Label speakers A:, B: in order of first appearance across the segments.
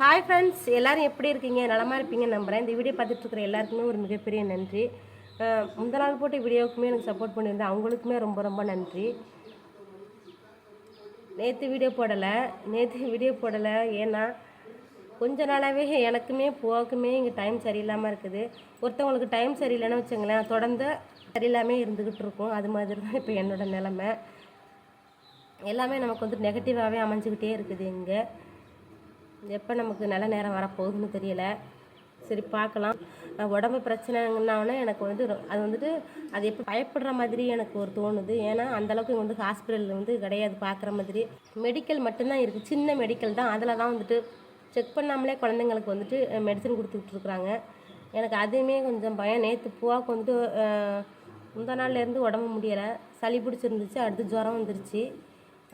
A: Hi friends எல்லாரும் எப்படி இருக்கீங்க? நலமாக இருப்பீங்க நம்புறேன். இந்த வீடியோ பார்த்துட்ருக்குற எல்லாருக்குமே ஒரு மிகப்பெரிய நன்றி. முந்த நாள் போட்ட வீடியோவுக்குமே எனக்கு சப்போர்ட் பண்ணியிருந்தேன் அவங்களுக்குமே ரொம்ப ரொம்ப நன்றி. நேற்று வீடியோ போடலை. நேற்று வீடியோ போடலை. ஏன்னா கொஞ்ச நாளாகவே எனக்குமே போக்குமே இங்கே டைம் சரியில்லாமல் இருக்குது. ஒருத்தவங்களுக்கு டைம் சரியில்லைன்னு வச்சுங்களேன் தொடர்ந்து சரியில்லாமல் இருந்துக்கிட்டு இருக்கும். அது மாதிரி தான் இப்போ என்னோடய நிலமை. எல்லாமே நமக்கு வந்து நெகட்டிவாகவே அமைஞ்சுக்கிட்டே இருக்குது இங்கே. எப்போ நமக்கு நல்ல நேரம் வரப்போகுதுன்னு தெரியல. சரி பார்க்கலாம். உடம்பு பிரச்சனைங்கன்னாவே எனக்கு வந்து ரொ- அது வந்துட்டு அது எப்போ பயப்படுற மாதிரி எனக்கு ஒரு தோணுது. ஏன்னா அந்தளவுக்கு இங்கே வந்து ஹாஸ்பிட்டலில் வந்து கிடையாது பார்க்குற மாதிரி. மெடிக்கல் மட்டும்தான் இருக்குது சின்ன மெடிக்கல் தான். அதில் தான் வந்துட்டு செக் பண்ணாமலே குழந்தைங்களுக்கு வந்துட்டு மெடிசன் கொடுத்துட்ருக்குறாங்க எனக்கு அதுவுமே கொஞ்சம் பயம். நேற்று பூவாவுக்கு வந்துட்டு முந்த நாள்லேருந்து உடம்பு முடியலை. சளி பிடிச்சிருந்துச்சு. அடுத்து ஜுரம் வந்துருச்சு.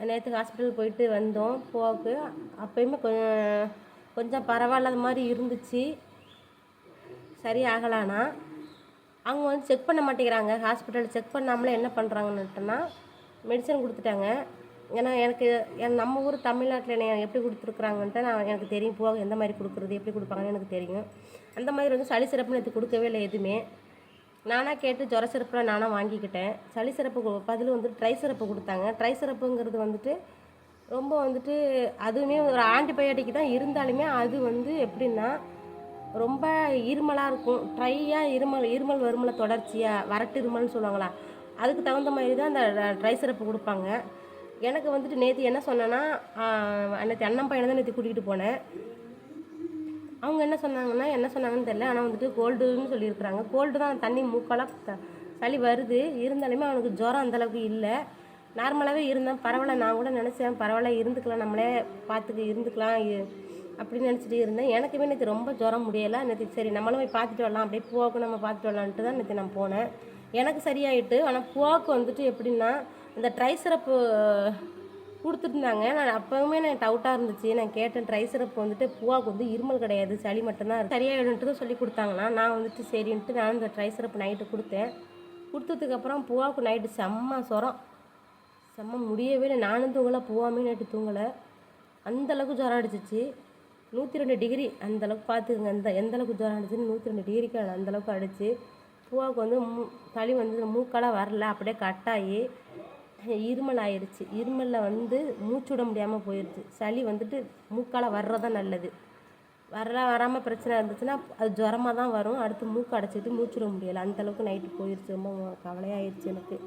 A: நேற்று ஹாஸ்பிட்டல் போயிட்டு வந்தோம். போக்கு. அப்பயுமே கொஞ்சம் கொஞ்சம் பரவாயில்லாத மாதிரி இருந்துச்சு. சரி ஆகலானா? அவங்க வந்து செக் பண்ண மாட்டேங்கிறாங்க. ஹாஸ்பிட்டல் செக் பண்ணாமலே என்ன பண்ணுறாங்கன்னுட்டுனா மெடிசன் கொடுத்துட்டாங்க. ஏன்னா எனக்கு என் நம்ம ஊர் தமிழ்நாட்டில் என்னை எப்படி கொடுத்துருக்குறாங்கன்ட்டு நான் எனக்கு தெரியும். போக எந்த மாதிரி கொடுக்குறது எப்படி கொடுப்பாங்கன்னு எனக்கு தெரியும். அந்த மாதிரி வந்து சளி சிறப்பு நேற்று கொடுக்கவே இல்லை எதுவுமே. நானாக கேட்டு ஜுர சிறப்புலாம் நானாக வாங்கிக்கிட்டேன். சளி சிறப்பு பதில் வந்துட்டு ட்ரை சிறப்பு கொடுத்தாங்க. ட்ரை சிறப்புங்கிறது வந்துட்டு ரொம்ப வந்துட்டு அதுவுமே ஒரு ஆன்டிபயோட்டிக் தான். இருந்தாலுமே அது வந்து எப்படின்னா ரொம்ப இருமலாக இருக்கும். ட்ரையாக இருமல் இருமல் வருமல தொடர்ச்சியாக வரட்டு இருமல்னு சொல்லுவாங்களா? அதுக்கு தகுந்த மாதிரி தான் அந்த ட்ரை சிறப்பு கொடுப்பாங்க. எனக்கு வந்துட்டு நேற்று என்ன சொன்னேன்னா நேற்று அண்ணன் பையனை தான் நேற்று கூட்டிகிட்டு போனேன். அவங்க என்ன சொன்னாங்கன்னா என்ன சொன்னாங்கன்னு தெரியல. ஆனால் வந்துட்டு கோல்டுன்னு சொல்லியிருக்கிறாங்க. கோல்டு தான் தண்ணி மூக்கலாக த- சளி வருது. இருந்தாலுமே அவனுக்கு ஜுரம் அந்தளவுக்கு இல்லை. நார்மலாகவே இருந்தேன் பரவாயில்ல நான் கூட நினச்சேன். பரவாயில்ல இருந்துக்கலாம். நம்மளே பார்த்துக்க இருந்துக்கலாம். அப்படின்னு நினச்சிட்டு இருந்தேன். எனக்குமே நேற்று ரொம்ப ஜுரம் முடியலை. நேற்று சரி நம்மளும் போய் பார்த்துட்டு வரலாம். அப்படியே பூவாக்கு நம்ம பார்த்துட்டு வரலான்ட்டு தான் நேற்று நான் போனேன். எனக்கு சரியாயிட்டு ஆனால் பூவாக்கு வந்துட்டு எப்படின்னா இந்த ட்ரை சிரப்பு கொடுத்துருந்தாங்க நான் அப்போவுமே நான் டவுட்டாக இருந்துச்சு. நான் கேட்டேன் ட்ரை சிரப் வந்துட்டு பூவாவுக்கு வந்து இருமல் கிடையாது சளி மட்டும்தான் சரியாயிடும்ட்டு தான் சொல்லி கொடுத்தாங்கன்னா நான் வந்துட்டு சரின்ட்டு நான் இந்த ட்ரை சிரப் நைட்டு கொடுத்தேன். கொடுத்ததுக்கப்புறம் பூவாவுக்கு நைட்டு செம்ம சொரம். செம்ம முடியவே இல்லை. நானும் தூங்கலை பூவாமே நைட்டு தூங்கலை. அந்தளவுக்கு ஜுரம் அடிச்சிச்சு. நூற்றி ரெண்டு டிகிரி அந்த அளவுக்கு பார்த்துக்குங்க அந்த எந்த அளவுக்கு ஜுரம் அடிச்சுன்னு நூற்றி ரெண்டு டிகிரிக்கு அந்த அளவுக்கு அடிச்சு. பூவாவுக்கு வந்து மூ சளி வந்து மூக்கெல்லாம் வரல. அப்படியே கட்டாகி இருமல் ஆயிடுச்சு இருமலில் வந்து மூச்சு விட முடியாமல் போயிடுச்சு சளி வந்துட்டு மூக்கால் வர்றதான் நல்லது. வர வராமல் பிரச்சனை இருந்துச்சுன்னா அது ஜுரமாக தான் வரும். அடுத்து மூக்கு அடைச்சிட்டு மூச்சு விட முடியலை. அந்த அளவுக்கு நைட்டு போயிடுச்சு ரொம்ப கவலையாயிடுச்சு எனக்கு.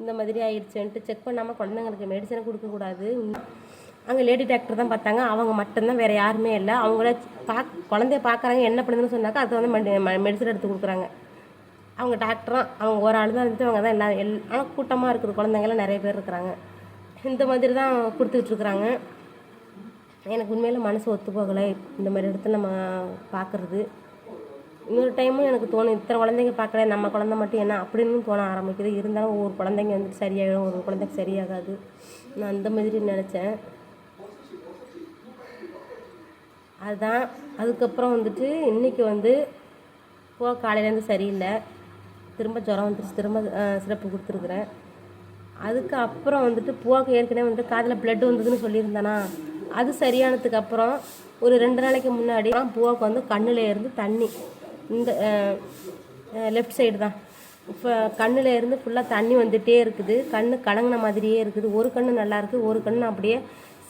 A: இந்த மாதிரி ஆயிடுச்சுன்ட்டு செக் பண்ணாமல் குழந்தைங்களுக்கு மெடிசனை கொடுக்கக்கூடாது. அங்கே லேடி டாக்டர் தான் பார்த்தாங்க. அவங்க மட்டும்தான் வேறு யாருமே இல்லை. அவங்கள பா குழந்தைய பார்க்குறாங்க. என்ன பண்ணுதுன்னு சொன்னாக்கா அது வந்து மெடிசன் எடுத்து கொடுக்குறாங்க. அவங்க டாக்டரும் அவங்க ஒரு ஆள் தான் இருந்துட்டு அவங்க தான் எல்லா எல் ஆனால் கூட்டமாக இருக்கிற குழந்தைங்கள்லாம் நிறைய பேர் இருக்கிறாங்க. இந்த மாதிரி தான் கொடுத்துட்ருக்குறாங்க எனக்கு உண்மையில் மனசு ஒத்து போகலை. இந்த மாதிரி இடத்துல நம்ம பார்க்குறது. இன்னொரு டைமும் எனக்கு தோணும். இத்தனை குழந்தைங்க பார்க்கல. நம்ம குழந்தை மட்டும் என்ன அப்படின்னு தோண ஆரம்பிக்குது. இருந்தாலும் ஒவ்வொரு குழந்தைங்க வந்துட்டு சரியாகிடும் ஒரு குழந்தைக்கு சரியாகாது. நான் அந்த மாதிரி நினச்சேன். அதுதான் அதுக்கப்புறம் வந்துட்டு இன்றைக்கி வந்து போ காலையிலேருந்து சரியில்லை. திரும்ப ஜுரம் வந்துருச்சு திரும்ப சிறப்பு கொடுத்துருக்குறேன். அதுக்கு அப்புறம் வந்துட்டு பூவாக்கு ஏற்கனவே வந்துட்டு காதில் பிளட் வந்ததுன்னு சொல்லியிருந்தானா? அது சரியானதுக்கு அப்புறம் ஒரு ரெண்டு நாளைக்கு முன்னாடி தான் பூவாக்கு வந்து கண்ணில் இருந்து தண்ணி இந்த லெஃப்ட் சைடு தான். இப்போ கண்ணில் இருந்து ஃபுல்லாக தண்ணி வந்துகிட்டே இருக்குது. கண் கலங்கின மாதிரியே இருக்குது. ஒரு கண் நல்லா இருக்குது ஒரு கண் அப்படியே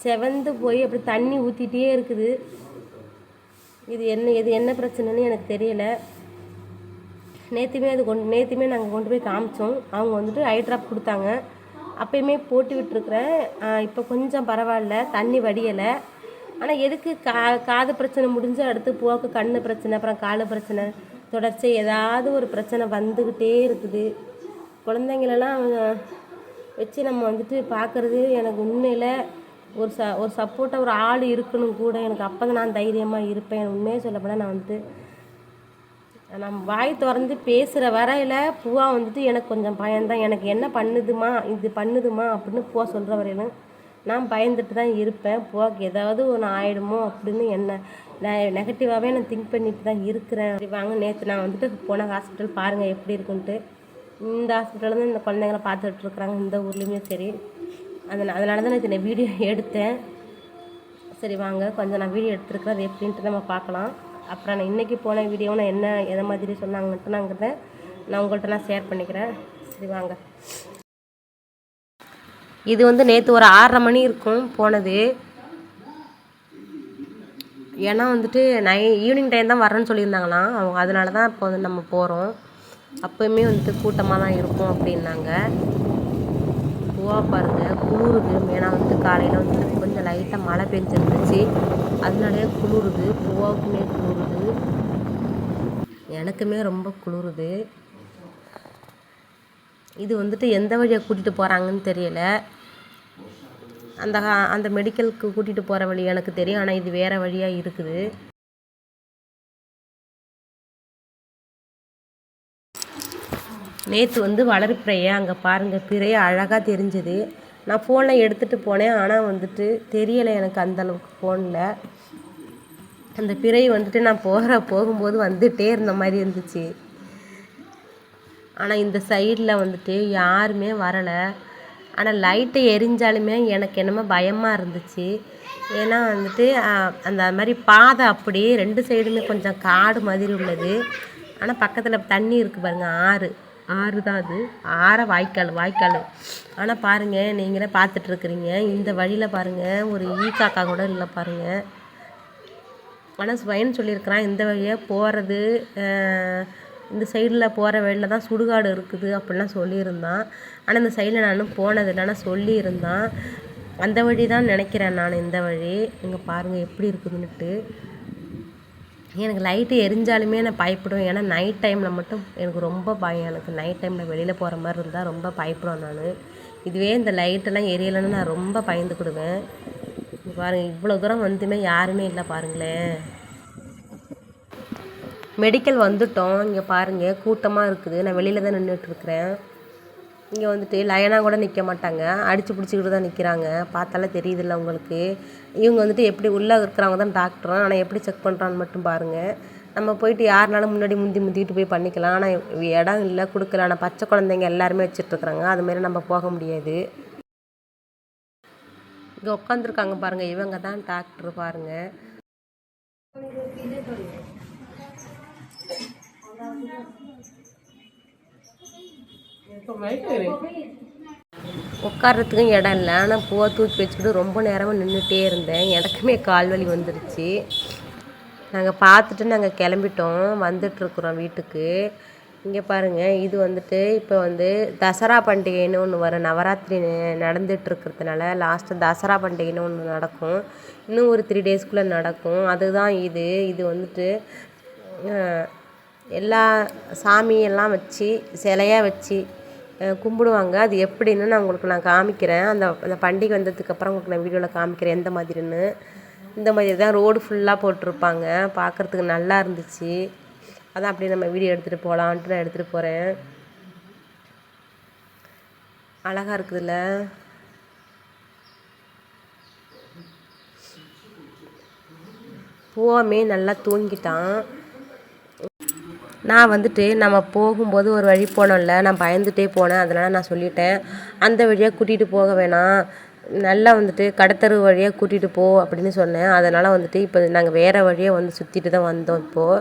A: செவந்து போய் அப்படி தண்ணி ஊற்றிட்டே இருக்குது. இது என்ன இது என்ன பிரச்சனைன்னு எனக்கு தெரியல. நேற்றுமே அது கொண்டு நேற்றுமே நாங்கள் கொண்டு போய் காமிச்சோம். அவங்க வந்துட்டு ஐ ட்ராப் கொடுத்தாங்க. அப்பயுமே போட்டு விட்டுருக்குறேன். இப்போ கொஞ்சம் பரவாயில்ல. தண்ணி வடியலை. ஆனால் எதுக்கு கா காது பிரச்சனை முடிஞ்சு அடுத்து போக்கு கண் பிரச்சனை அப்புறம் காலு பிரச்சனை தொடர்ச்சி ஏதாவது ஒரு பிரச்சனை வந்துக்கிட்டே இருக்குது. குழந்தைங்களெல்லாம் வச்சு நம்ம வந்துட்டு பார்க்குறது எனக்கு உண்மையில் ஒரு ச ஒரு சப்போர்ட்டாக ஒரு ஆள் இருக்கணும் கூட. எனக்கு அப்போ தான் நான் தைரியமாக இருப்பேன். உண்மையாக சொல்லப்போனால் நான் வந்துட்டு நம்ம வாய் திறந்து பேசுகிற வரையில் பூவா வந்துட்டு எனக்கு கொஞ்சம் பயம்தான். எனக்கு என்ன பண்ணுதுமா? இது பண்ணுதுமா? அப்படின்னு பூவா சொல்கிற வரையிலும் நான் பயந்துட்டு தான் இருப்பேன். பூவாக்கு ஏதாவது ஒன்று ஆயிடுமோ அப்படின்னு என்ன நான் நெகட்டிவாகவே நான் திங்க் பண்ணிட்டு தான் இருக்கிறேன். அப்படி வாங்க நேற்று நான் வந்துட்டு போன ஹாஸ்பிட்டல் பாருங்கள் எப்படி இருக்குன்ட்டு. இந்த ஹாஸ்பிட்டலில் தான் இந்த குழந்தைங்கள பார்த்துட்டு இருக்கிறாங்க. இந்த ஊர்லேயுமே சரி. அதனால் அதனால தான் நேற்று நான் வீடியோ எடுத்தேன். சரி வாங்க கொஞ்சம் நான் வீடியோ எடுத்துருக்கிறேன் அது எப்படின்ட்டு நம்ம பார்க்கலாம். அப்புறம் நான் இன்றைக்கி போன வீடியோ நான் என்ன எதை மாதிரி சொன்னாங்கன்ட்டு நாங்கிறத நான் உங்கள்கிட்ட நான் ஷேர் பண்ணிக்கிறேன். சரி வாங்க. இது வந்து நேற்று ஒரு ஆறரை மணி இருக்கும் போனது. ஏன்னா வந்துட்டு நை ஈவினிங் டைம் தான் வரேன்னு சொல்லியிருந்தாங்களாம். அவங்க அதனால தான் இப்போ வந்து நம்ம போகிறோம் அப்போயுமே வந்துட்டு கூட்டமாக தான் இருக்கும் அப்படின்னாங்க. பூவா பாருங்கள் குளிருது. ஏன்னா வந்து காலையில் வந்துட்டு கொஞ்சம் லைட்டாக மழை பெஞ்சிருந்துச்சு. அதனாலே குளிருது. பூவாவுக்குமே குளிருது. எனக்குமே ரொம்ப குளிருது. இது வந்துட்டு எந்த வழியாக கூட்டிகிட்டு போகிறாங்கன்னு தெரியல. அந்த அந்த மெடிக்கலுக்கு கூட்டிகிட்டு போகிற வழி எனக்கு தெரியும். ஆனால் இது வேறு வழியாக இருக்குது. நேற்று வந்து வளர்ப்பிறைய அங்கே பாருங்கள் பிறைய அழகாக தெரிஞ்சுது. நான் ஃபோனில் எடுத்துகிட்டு போனேன் ஆனால் வந்துட்டு தெரியலை எனக்கு அந்தளவுக்கு ஃபோனில் அந்த பிறை வந்துட்டு நான் போகிற போகும்போது வந்துகிட்டே இருந்த மாதிரி இருந்துச்சு. ஆனால் இந்த சைடில் வந்துட்டு யாருமே வரலை. ஆனால் லைட்டு எரிஞ்சாலுமே எனக்கு என்னமோ பயமாக இருந்துச்சு. ஏன்னா வந்துட்டு அந்த மாதிரி பாதை அப்படி ரெண்டு சைடுமே கொஞ்சம் காடு மாதிரி உள்ளது. ஆனால் பக்கத்தில் தண்ணி இருக்குது பாருங்கள் ஆறு. ஆறு தான் அது. ஆற வாய்க்கால் வாய்க்கால். ஆனால் பாருங்கள் நீங்களே பார்த்துட்ருக்குறீங்க. இந்த வழியில் பாருங்கள் ஒரு ஈ காக்கா கூட இல்லை பாருங்கள் ஆனால் ஸ்வயன் சொல்லியிருக்கிறான். இந்த வழியாக போகிறது இந்த சைடில் போகிற வழியில் தான் சுடுகாடு இருக்குது அப்படிலாம் சொல்லியிருந்தான். ஆனால் இந்த சைடில் நான் போனது ஆனால் சொல்லியிருந்தான். அந்த வழி தான் நினைக்கிறேன் நான் இந்த வழி. இங்கே பாருங்கள் எப்படி இருக்குதுன்னுட்டு. எனக்கு லைட்டு எரிஞ்சாலுமே நான் பயப்படுவேன். ஏன்னா நைட் டைமில் மட்டும் எனக்கு ரொம்ப பயம். எனக்கு நைட் டைமில் வெளியில் போகிற மாதிரி இருந்தால் ரொம்ப பயப்படுவேன் நான். இதுவே இந்த லைட்டெல்லாம் எரியலைன்னு நான் ரொம்ப பயந்துக்கிடுவேன். பாருங்கள் இவ்வளோ தூரம் வந்துமே யாருமே இல்லை பாருங்களேன். மெடிக்கல் வந்துட்டோம். இங்கே பாருங்கள் கூட்டமாக இருக்குது. நான் வெளியில் தான் நின்றுட்டுருக்குறேன் இங்கே வந்துட்டு லயனாக கூட நிற்க மாட்டாங்க. அடித்து பிடிச்சிக்கிட்டு தான் நிற்கிறாங்க பார்த்தாலே தெரியுதுல்ல உங்களுக்கு. இவங்க வந்துட்டு எப்படி உள்ளே இருக்கிறவங்க தான் டாக்டரும் ஆனால் எப்படி செக் பண்ணுறான்னு மட்டும் பாருங்கள் நம்ம போயிட்டு யாருனாலும் முன்னாடி முந்தி முந்திக்கிட்டு போய் பண்ணிக்கலாம். ஆனால் இடம் இல்லை கொடுக்கல. ஆனால் பச்சை குழந்தைங்க எல்லாருமே வச்சுட்ருக்குறாங்க அதுமாரி நம்ம போக முடியாது. இங்கே உட்காந்துருக்காங்க பாருங்கள் இவங்க தான் டாக்டர் பாருங்கள் உட்கார்றதுக்கும் இடம் இல்லை. ஆனால் பூவை தூக்கி வச்சுக்கிட்டு ரொம்ப நேரமாக நின்றுட்டே இருந்தேன். எனக்குமே கால் வலி வந்துடுச்சு நாங்கள் பார்த்துட்டு நாங்கள் கிளம்பிட்டோம். வந்துட்டுருக்குறோம் வீட்டுக்கு. இங்கே பாருங்கள் இது வந்துட்டு இப்போ வந்து தசரா பண்டிகைன்னு ஒன்று வரும். நவராத்திரி நடந்துகிட்ருக்கிறதுனால லாஸ்ட்டு தசரா பண்டிகைன்னு ஒன்று நடக்கும். இன்னும் ஒரு த்ரீ டேஸ்க்குள்ளே நடக்கும். அதுதான் இது. இது வந்துட்டு எல்லா சாமியெல்லாம் வச்சு சிலையாக வச்சு கும்பிடுவாங்க. அது எப்படின்னு நான் உங்களுக்கு நான் காமிக்கிறேன். அந்த அந்த பண்டிகை வந்ததுக்கப்புறம் உங்களுக்கு நான் வீடியோவில் காமிக்கிறேன். எந்த மாதிரின்னு. இந்த மாதிரி தான் ரோடு ஃபுல்லாக போட்டிருப்பாங்க. பார்க்குறதுக்கு நல்லா இருந்துச்சு. அதான் அப்படியே நம்ம வீடியோ எடுத்துகிட்டு போகலான்ட்டு நான் எடுத்துகிட்டு போகிறேன் அழகாக இருக்குதுல்ல? பூவாமே நல்லா தூங்கிட்டான். நான் வந்துட்டு நம்ம போகும்போது ஒரு வழி போனோம்ல நான் பயந்துகிட்டே போனேன். அதனால் நான் சொல்லிட்டேன். அந்த வழியாக கூட்டிகிட்டு போக வேணாம். நல்லா வந்துட்டு கடத்தரு வழியாக கூட்டிகிட்டு போ அப்படின்னு சொன்னேன். அதனால் வந்துட்டு இப்போ நாங்கள் வேறு வழியாக வந்து சுற்றிட்டு தான் வந்தோம் இப்போது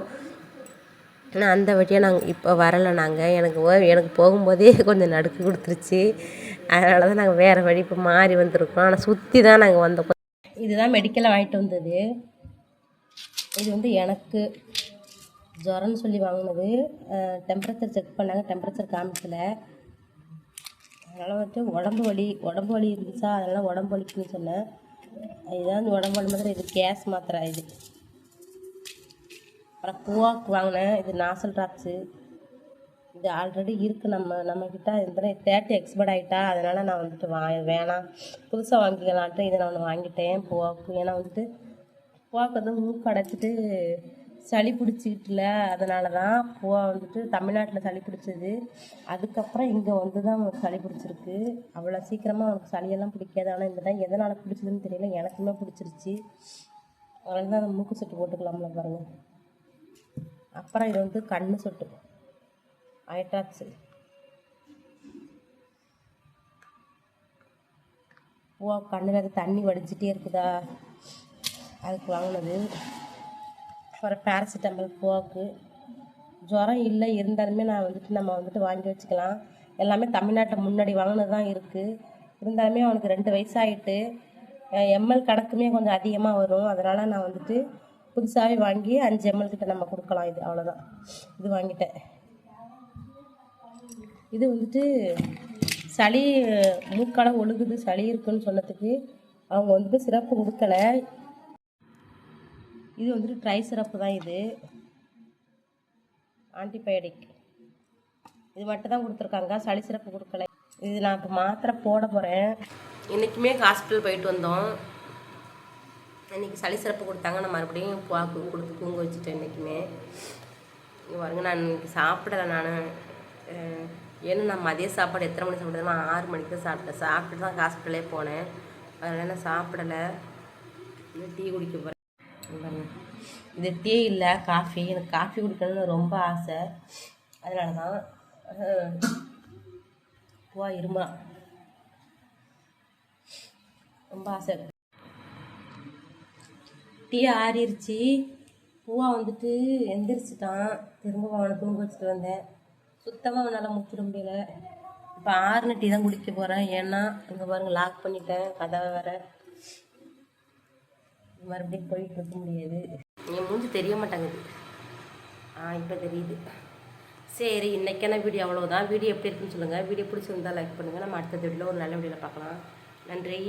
A: ஆனால் அந்த வழியாக நாங்கள் இப்போ வரலை நாங்கள் எனக்கு எனக்கு போகும்போதே கொஞ்சம் நடுக்கு கொடுத்துருச்சு. அதனால தான் நாங்கள் வேறு வழி இப்போ மாறி வந்திருக்கோம். ஆனால் சுற்றி தான் நாங்கள் வந்தோம். இதுதான் மெடிக்கலில் வாங்கிட்டு வந்தது. இது வந்து எனக்கு ஜுரம்னு சொல்லி வாங்கினது டெம்பரேச்சர் செக் பண்ணாங்க டெம்பரேச்சர் காமிக்கல. அதனால் வந்துட்டு உடம்பு வலி உடம்பு வலி இருந்துச்சா? அதனால் உடம்பு வலிக்குன்னு சொன்னேன் இதுதான் உடம்பு வலி மாத்திரம் இது கேஸ் மாத்திரை இது. அப்புறம் பூவாக்கு வாங்கினேன். இது நாசல் ட்ராப்ஸு இது ஆல்ரெடி இருக்குது நம்ம நம்மக்கிட்ட இந்த தேர்ட்டி எக்ஸ்பர்ட் ஆகிட்டா அதனால் நான் வந்துட்டு வா வேணாம். புதுசாக வாங்கிக்கலான்ட்டு இதை நான் ஒன்று வாங்கிட்டேன் பூவாக்கு. ஏன்னா வந்துட்டு பூவாக்கு வந்து மூக்கு அடைச்சிட்டு சளி பிடிச்சிக்கிட்டுல அதனால தான் பூவா வந்துட்டு தமிழ்நாட்டில் சளி பிடிச்சது. அதுக்கப்புறம் இங்கே வந்து தான் அவனுக்கு சளி பிடிச்சிருக்கு. அவ்வளோ சீக்கிரமாக அவனுக்கு சளியெல்லாம் பிடிக்காது. ஆனால் இந்த டைம் எதனால் பிடிச்சதுன்னு தெரியல. எனக்குமே பிடிச்சிருச்சு. அதனால தான் அந்த மூக்கு சொட்டு போட்டுக்கலாம்ல பாருங்கள் அப்புறம் இது வந்து கண்ணு சொட்டு. ஐட்ராக்ஸு பூவா கண்ணில் தண்ணி வடிச்சிட்டே இருக்குதா? அதுக்கு வாங்கினது. அப்புறம் பேராசிட்டமல் போக்கு ஜுரம் இல்லை இருந்தாலுமே நான் வந்துட்டு நம்ம வந்துட்டு வாங்கி வச்சுக்கலாம். எல்லாமே தமிழ்நாட்டை முன்னாடி வாங்கினது தான் இருக்குது இருந்தாலுமே அவனுக்கு ரெண்டு வயசாகிட்டு எம்எல் கணக்குமே கொஞ்சம் அதிகமாக வரும். அதனால் நான் வந்துட்டு புதுசாகவே வாங்கி அஞ்சு எம்எல் கிட்ட நம்ம கொடுக்கலாம். இது அவ்வளோதான் இது வாங்கிட்டேன். இது வந்துட்டு சளி மூக்கால ஒழுகுது சளி இருக்குன்னு சொன்னதுக்கு அவங்க வந்துட்டு சிறப்பு கொடுக்கல. இது வந்துட்டு ட்ரை சிறப்பு தான் இது. ஆன்டிபயோட்டிக் இது மட்டும் தான் கொடுத்துருக்காங்க. சளி சிறப்பு கொடுக்கல. இது நான் இப்போ மாத்திரை போட போகிறேன் இன்றைக்குமே ஹாஸ்பிட்டல் போயிட்டு வந்தோம். இன்னைக்கு சளி சிறப்பு கொடுத்தாங்க. நான் மறுபடியும் பா கொடுத்து தூங்க வச்சுட்டேன் இன்றைக்குமே பாருங்க நான் இன்னைக்கு சாப்பிடலை நான். ஏன்னா நான் மதிய சாப்பாடு எத்தனை மணி சாப்பிட்டேன் நான் ஆறு மணிக்கு தான் சாப்பிட்டேன். சாப்பிட்டு தான் ஹாஸ்பிட்டலே போனேன். அதனால் நான் சாப்பிடலை. டீ குடிக்க போகிறேன் பாருங்க. இது டீ இல்லை காஃபி எனக்கு காஃபி குடிக்கணும்னு ரொம்ப ஆசை. அதனால தான் பூவா இருமா. ரொம்ப ஆசை. டீ ஆறிடுச்சு பூவா வந்துட்டு எந்திரிச்சிட்டான். திரும்ப அவனை தூங்க வச்சுட்டு வந்தேன். சுத்தமாக அவனால் முடிச்சிட முடியல. இப்போ ஆறுன டீ தான் குடிக்க போகிறேன் ஏன்னா இங்கே பாருங்கள் லாக் பண்ணிட்டேன். கதவை வேறு மறுபடியும் போயிட்டு இருக்க முடியாது. என் மூஞ்சி தெரிய மாட்டேங்குது. ஆ இப்போ தெரியுது. சரி இன்றைக்கான வீடியோ அவ்வளோதான் வீடியோ எப்படி இருக்குன்னு சொல்லுங்கள் வீடியோ பிடிச்சிருந்தா லைக் பண்ணுங்கள் நம்ம அடுத்த வீடியோவில் ஒரு நல்ல வீடியோவில் பார்க்கலாம். நன்றி.